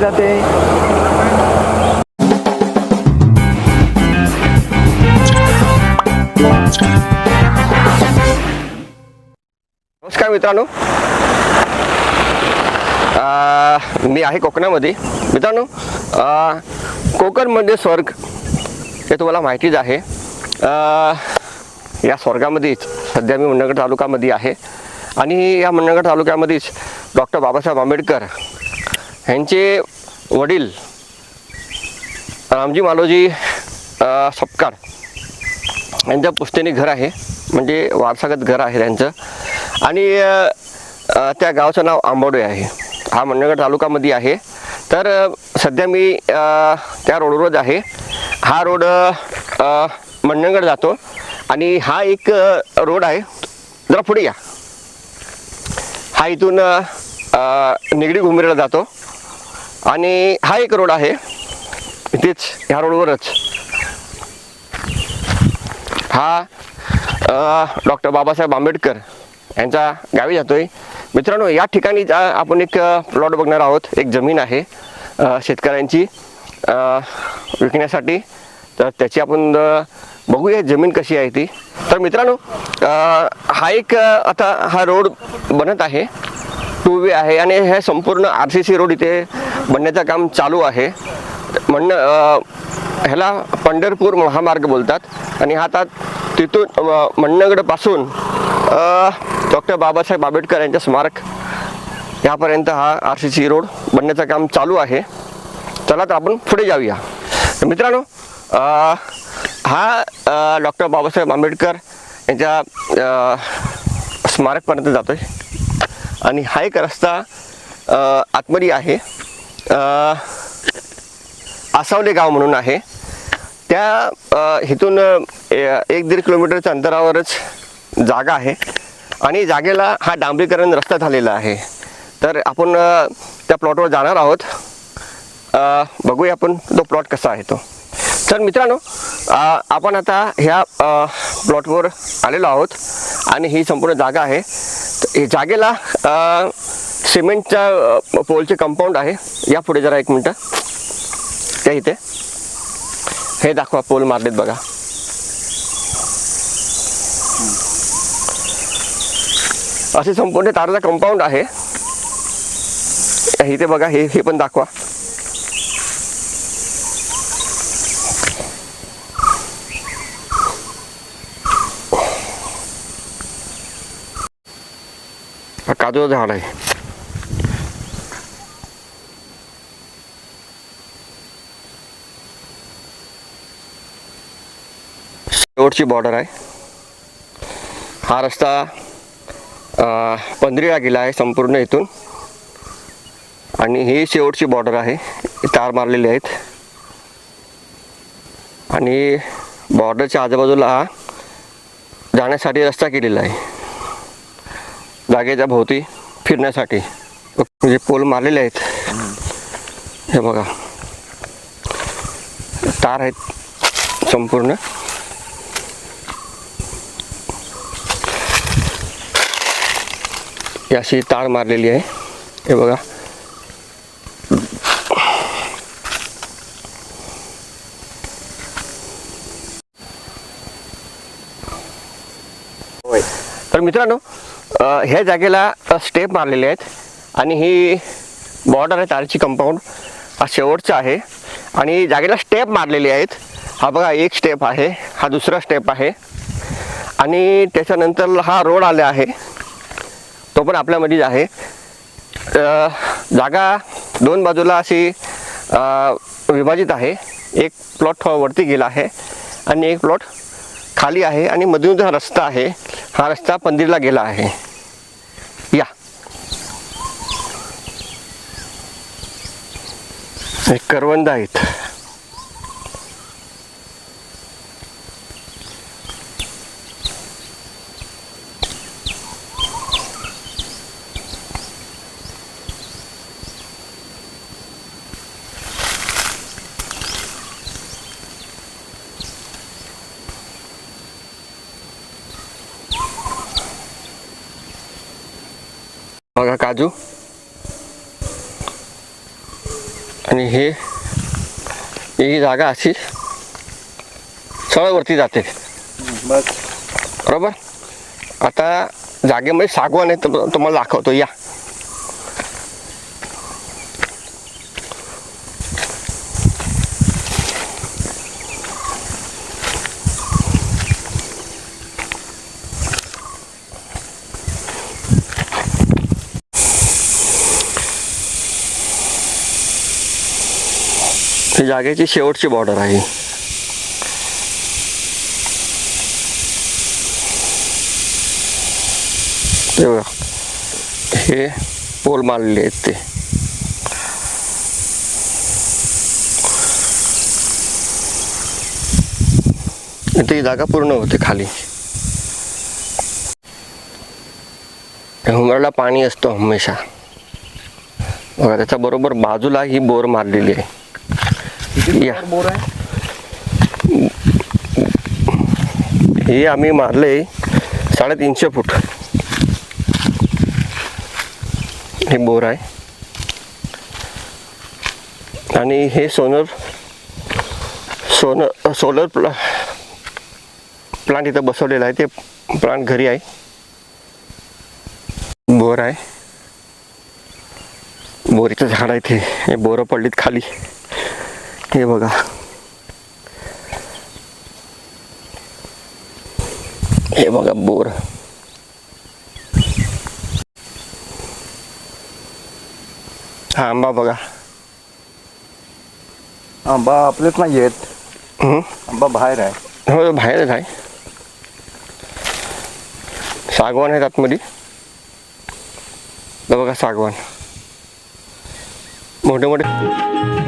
जाते. नमस्कार मित्रांनो. मी आहे कोकणामध्ये. मित्रांनो कोकणमध्ये स्वर्ग हे तुम्हाला माहितीच आहे. या स्वर्गामध्येच सध्या मी मुन्नगड तालुक्यामध्ये आहे. आणि या मुन्नगड तालुक्यामध्येच डॉक्टर बाबासाहेब आंबेडकर ह्यांचे वडील रामजी मालोजी सपकाळ यांच्या पुश्तैनी घर आहे. म्हणजे वारसागत घर आहे त्यांचं. आणि त्या गावचं नाव आंबोडे आहे. हा मंडळगड तालुकामध्ये आहे. तर सध्या मी त्या रोडवरच आहे. हा रोड मंडणगड जातो. आणि हा एक रोड आहे. जरा पुढे या. हा इथून निगडी घुमिरेला जातो. आणि हा एक रोड आहे. इथेच ह्या रोडवरच. हा डॉक्टर बाबासाहेब आंबेडकर यांच्या गावी जातोय. मित्रांनो या ठिकाणी आपण एक प्लॉट बघणार आहोत. एक जमीन आहे शेतकऱ्यांची विकण्यासाठी. तर त्याची आपण बघूया जमीन कशी आहे ती. तर मित्रांनो हा एक आता हा रोड बनत आहे. टू वे आहे आणि हे संपूर्ण आर सी सी रोड इथे बनण्याचं काम चालू आहे. म्हणणं ह्याला पंढरपूर महामार्ग बोलतात. आणि हा आता तिथून मन्नगडपासून डॉक्टर बाबासाहेब आंबेडकर यांच्या स्मारक यापर्यंत हा आर सी सी रोड बनण्याचं काम चालू आहे. चला तर आपण पुढे जाऊया. मित्रांनो हा डॉक्टर बाबासाहेब आंबेडकर यांच्या स्मारकपर्यंत जातो आहे आणि हा एक रस्ता आतमरी आतमध्ये आहे. आसावले गाव म्हणून आहे. त्या इथून एक दीड किलोमीटरच्या अंतरावरच जागा आहे. आणि जागेला हा डांबरीकरण रस्ता झालेला आहे. तर आपण त्या प्लॉटवर जाणार आहोत. बघूया आपण तो प्लॉट कसा आहे तो. तर मित्रांनो आपण आता ह्या प्लॉटवर आलेलो आहोत. आणि ही संपूर्ण जागा आहे. जागेला सिमेंटच्या पोलचे कंपाऊंड आहे. या पुढे जरा एक मिनटं. त्या इथे. हे दाखवा पोल मारलेत बघा. असे संपूर्ण ताराचा कंपाऊंड आहे. इथे बघा हे हे पण दाखवा. हा काजूचं झाड आहे. शेवटची बॉर्डर आहे. हा रस्ता पंधरीला गेला आहे संपूर्ण इथून. आणि ही शेवटची बॉर्डर आहे. तार मारलेले आहेत. आणि बॉर्डरच्या आजूबाजूला हा जाण्यासाठी रस्ता केलेला आहे. जागेच्या भोवती फिरण्यासाठी. म्हणजे पोल मारलेले आहेत. हे बघा. तार आहेत संपूर्ण. अशी तार मारलेली आहे. हे बघा. तर मित्रांनो ह्या जागेला स्टेप मारलेले आहेत. आणि ही बॉर्डर आहे तारची कंपाऊंड हा शेवटचा आहे. आणि जागेला स्टेप मारलेले आहेत. हा बघा एक स्टेप आहे. हा दुसरा स्टेप आहे. आणि त्याच्यानंतर हा रोड आला आहे. तो पण आपल्यामध्येच आहे. जागा दोन बाजूला अशी विभाजित आहे. एक प्लॉट वरती गेला आहे. आणि एक प्लॉट खाली आहे. आणि मधून हा रस्ता आहे हा रस्ता पंदिरला गेला आहे. या. करवंद आहेत. बघा काजू. आणि हे ही जागा अशी सरळ वरती जाते. बस. बरोबर? आता जागेमध्ये सागवान आहे तर तुम्हाला दाखवतो. या. ही जागेची शेवटची बॉर्डर आहे. हे बघा. हे पोल मारलेले आहेत ते. इथे जागा पूर्ण होते खाली. हुमरला पाणी असतं हमेशा. बघा त्याच्या बरोबर बाजूला ही बोर मारलेली आहे. या. बोर आहे हे आम्ही मारले साडेतीनशे फूट. हे बोर आहे. आणि हे सोनर सोनर सोलर प्ला प्लांट इथं बसवलेलं आहे. ते प्लांट घरी आहे. बोर आहे. बोरीचं झाड आहे ते. हे बोरं पडलीत खाली. हे बघा. हे बघा बोर. हा आंबा बघा. आंबा आपलेच नाही आहेत. आंबा बाहेर आहे. हो बाहेरच आहे. सागवान आहेत आतमध्ये. बघा सागवान. मोठे मोठे.